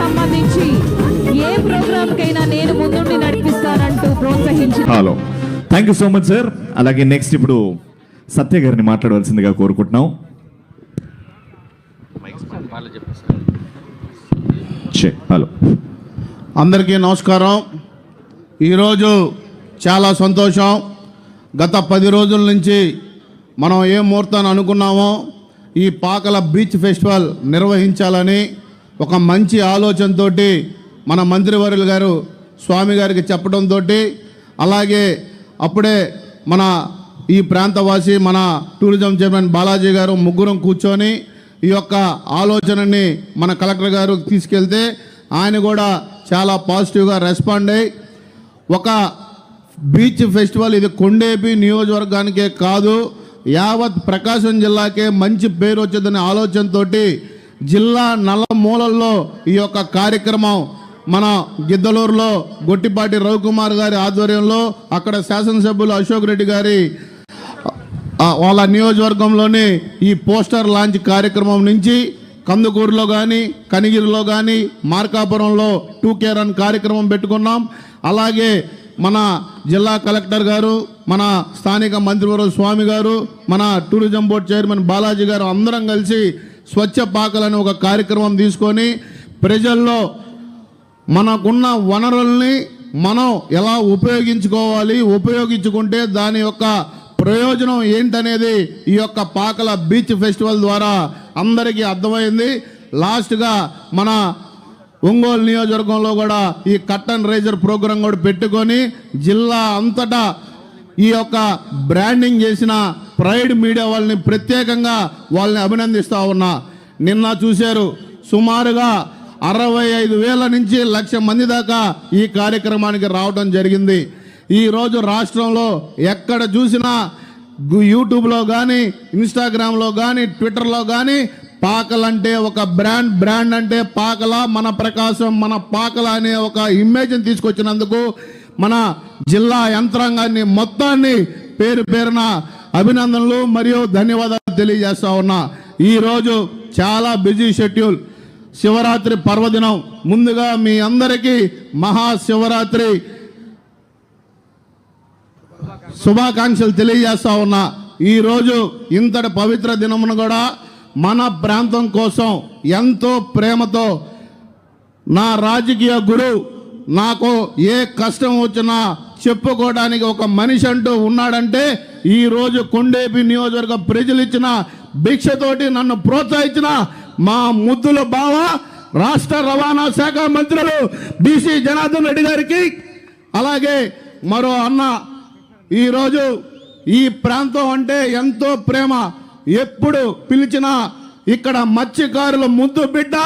సంబంధించి ఏ ప్రోగ్రామ్కైనా నేను ముందుండి నడిపిస్తానంటూ ప్రోత్సహించి hello. Thank you so much sir అలాగే నెక్స్ట్ ఇప్పుడు సత్య గారిని మాట్లాడవలసిందిగా కోరుకుంటున్నాం. హలో. అందరికీ నమస్కారం. ఈరోజు చాలా సంతోషం. గత పది రోజుల నుంచి మనం ఏ ముహూర్తాన్ని అనుకున్నామో ఈ పాకల బీచ్ ఫెస్టివల్ నిర్వహించాలని ఒక మంచి ఆలోచనతో మన మంత్రివర్యులు గారు స్వామి గారికి చెప్పడంతో అలాగే అప్పుడే మన ఈ ప్రాంతవాసి మన టూరిజం చైర్మన్ బాలాజీ గారు ముగ్గురం కూర్చొని ఈ యొక్క ఆలోచనని మన కలెక్టర్ గారు తీసుకెళ్తే ఆయన కూడా చాలా పాజిటివ్గా రెస్పాండ్ అయ్యి ఒక బీచ్ ఫెస్టివల్ ఇది కొండేపి నియోజకవర్గానికే కాదు యావత్ ప్రకాశం జిల్లాకే మంచి పేరు వచ్చేదనే ఆలోచనతోటి జిల్లా నల్లమూలల్లో ఈ యొక్క కార్యక్రమం మన గిద్దలూరులో గొట్టిపాటి రవికుమార్ గారి ఆధ్వర్యంలో అక్కడ శాసనసభ్యులు అశోక్ రెడ్డి గారి వాళ్ళ నియోజకవర్గంలోని ఈ పోస్టర్ లాంచ్ కార్యక్రమం నుంచి కందుకూరులో కానీ కనిగిరిలో కానీ మార్కాపురంలో టూ కే రన్ కార్యక్రమం పెట్టుకున్నాం. అలాగే మన జిల్లా కలెక్టర్ గారు మన స్థానిక మంత్రివర్గ స్వామి గారు మన టూరిజం బోర్డు చైర్మన్ బాలాజీ గారు అందరం కలిసి స్వచ్ఛ పాకలని ఒక కార్యక్రమం తీసుకొని ప్రజల్లో మనకున్న వనరుల్ని మనం ఎలా ఉపయోగించుకోవాలి ఉపయోగించుకుంటే దాని యొక్క ప్రయోజనం ఏంటనేది ఈ యొక్క పాకల బీచ్ ఫెస్టివల్ ద్వారా అందరికీ అర్థమైంది. లాస్ట్గా మన ఒంగోలు నియోజకవర్గంలో కూడా ఈ కట్టన్ రేజర్ రైజర్ ప్రోగ్రాం కూడా పెట్టుకొని జిల్లా అంతటా ఈ యొక్క బ్రాండింగ్ చేసిన ప్రైడ్ మీడియా వాళ్ళని ప్రత్యేకంగా వాళ్ళని అభినందిస్తూ ఉన్నా. నిన్న చూశారు సుమారుగా అరవై ఐదు వేల నుంచి లక్ష మంది దాకా ఈ కార్యక్రమానికి రావడం జరిగింది. ఈరోజు రాష్ట్రంలో ఎక్కడ చూసినా యూట్యూబ్లో కానీ ఇన్స్టాగ్రామ్లో కానీ ట్విట్టర్లో కానీ పాకలంటే ఒక బ్రాండ్ బ్రాండ్ అంటే పాకల మన ప్రకాశం మన పాకల అనే ఒక ఇమేజ్ని తీసుకొచ్చినందుకు మన జిల్లా యంత్రాంగాన్ని మొత్తాన్ని పేరు పేరున అభినందనలు మరియు ధన్యవాదాలు తెలియజేస్తా ఉన్నా. ఈరోజు చాలా బిజీ షెడ్యూల్. శివరాత్రి పర్వదినం. ముందుగా మీ అందరికీ మహాశివరాత్రి శుభాకాంక్షలు తెలియజేస్తా ఉన్నా. ఈరోజు ఇంతటి పవిత్ర దినమును కూడా మన ప్రాంతం కోసం ఎంతో ప్రేమతో నా రాజకీయ గురు నాకు ఏ కష్టం వచ్చినా చెప్పుకోవడానికి ఒక మనిషి అంటూ ఉన్నాడంటే ఈ రోజు కొండేపి నియోజకవర్గ ప్రజలు ఇచ్చిన భిక్షతోటి నన్ను ప్రోత్సహించిన మా ముద్దుల బావ రాష్ట్ర రవాణా శాఖ మంత్రులు బీసీ జనార్దన్ రెడ్డి గారికి అలాగే మరో అన్న. ఈరోజు ఈ ప్రాంతం అంటే ఎంతో ప్రేమ. ఎప్పుడు పిలిచినా ఇక్కడ మత్స్యకారుల ముద్దు బిడ్డ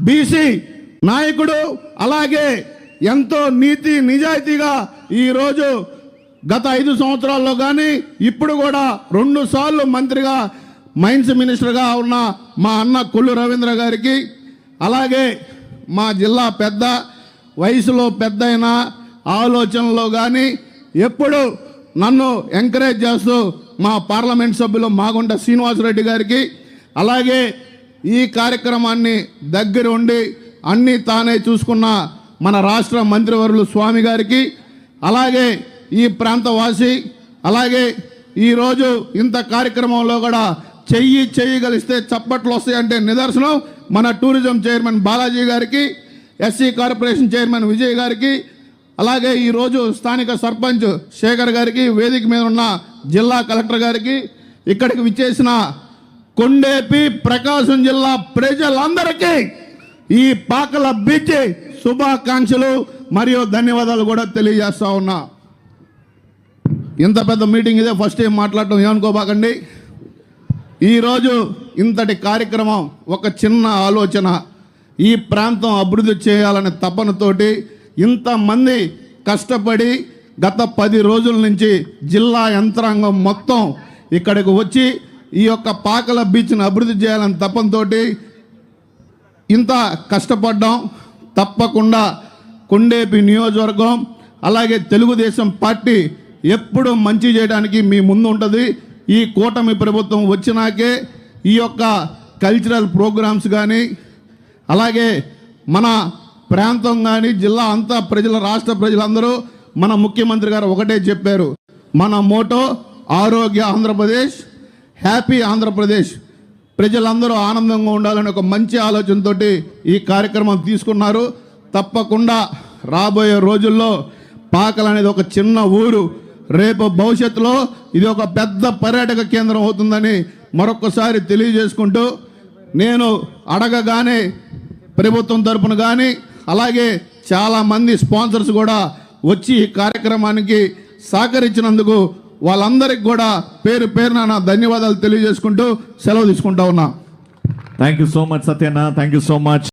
బీసీ నాయకుడు అలాగే ఎంతో నీతి నిజాయితీగా ఈరోజు గత ఐదు సంవత్సరాల్లో కానీ ఇప్పుడు కూడా రెండు సార్లు మంత్రిగా మైన్స్ మినిస్టర్గా ఉన్న మా అన్న కొల్లు రవీంద్ర గారికి అలాగే మా జిల్లా పెద్ద వయసులో పెద్దయిన ఆలోచనలో కానీ ఎప్పుడు నన్ను ఎంకరేజ్ చేస్తూ మా పార్లమెంట్ సభ్యులు మాగుంట శ్రీనివాసరెడ్డి గారికి అలాగే ఈ కార్యక్రమాన్ని దగ్గర ఉండి అన్నీ తానే చూసుకున్న మన రాష్ట్ర మంత్రివర్యులు స్వామి గారికి అలాగే ఈ ప్రాంతవాసి అలాగే ఈరోజు ఇంత కార్యక్రమంలో కూడా చెయ్యి చెయ్యి చప్పట్లు వస్తాయంటే నిదర్శనం. మన టూరిజం చైర్మన్ బాలాజీ గారికి ఎస్సీ కార్పొరేషన్ చైర్మన్ విజయ్ గారికి అలాగే ఈరోజు స్థానిక సర్పంచ్ శేఖర్ గారికి వేదిక మీద ఉన్న జిల్లా కలెక్టర్ గారికి ఇక్కడికి విచ్చేసిన కొండేపి ప్రకాశం జిల్లా ప్రజలందరికీ ఈ పాకల బీచ్ శుభాకాంక్షలు మరియు ధన్యవాదాలు కూడా తెలియజేస్తా ఉన్నా. ఇంత పెద్ద మీటింగ్ ఇదే ఫస్ట్ టైం మాట్లాడటం ఏమనుకోబాకండి? ఈరోజు ఇంతటి కార్యక్రమం ఒక చిన్న ఆలోచన. ఈ ప్రాంతం అభివృద్ధి చేయాలనే తపనతోటి ఇంతమంది కష్టపడి గత పది రోజుల నుంచి జిల్లా యంత్రాంగం మొత్తం ఇక్కడికి వచ్చి ఈ యొక్క పాకల బీచ్ని అభివృద్ధి చేయాలని తపనతోటి ఇంత కష్టపడ్డాం. తప్పకుండా కొండేపి నియోజకవర్గం అలాగే తెలుగుదేశం పార్టీ ఎప్పుడు మంచి చేయడానికి మీ ముందు ఉంటుంది. ఈ కూటమి ప్రభుత్వం వచ్చినాకే ఈ యొక్క కల్చరల్ ప్రోగ్రామ్స్ కానీ అలాగే మన ప్రాంతం కానీ జిల్లా అంతా ప్రజల రాష్ట్ర ప్రజలందరూ మన ముఖ్యమంత్రి గారు ఒకటే చెప్పారు. మన మోటో ఆరోగ్య ఆంధ్రప్రదేశ్ హ్యాపీ ఆంధ్రప్రదేశ్. ప్రజలందరూ ఆనందంగా ఉండాలని ఒక మంచి ఆలోచనతోటి ఈ కార్యక్రమం తీసుకున్నారు. తప్పకుండా రాబోయే రోజుల్లో పాకలు అనేది ఒక చిన్న ఊరు. రేపు భవిష్యత్తులో ఇది ఒక పెద్ద పర్యాటక కేంద్రం అవుతుందని మరొకసారి తెలియజేసుకుంటూ నేను అడగగానే ప్రభుత్వం తరపున కానీ అలాగే చాలామంది స్పాన్సర్స్ కూడా వచ్చి ఈ కార్యక్రమానికి సహకరించినందుకు వాళ్ళందరికీ కూడా పేరు పేరున నా ధన్యవాదాలు తెలియజేసుకుంటూ సెలవు తీసుకుంటా ఉన్నా. Thank you so much సత్యన్న thank you so much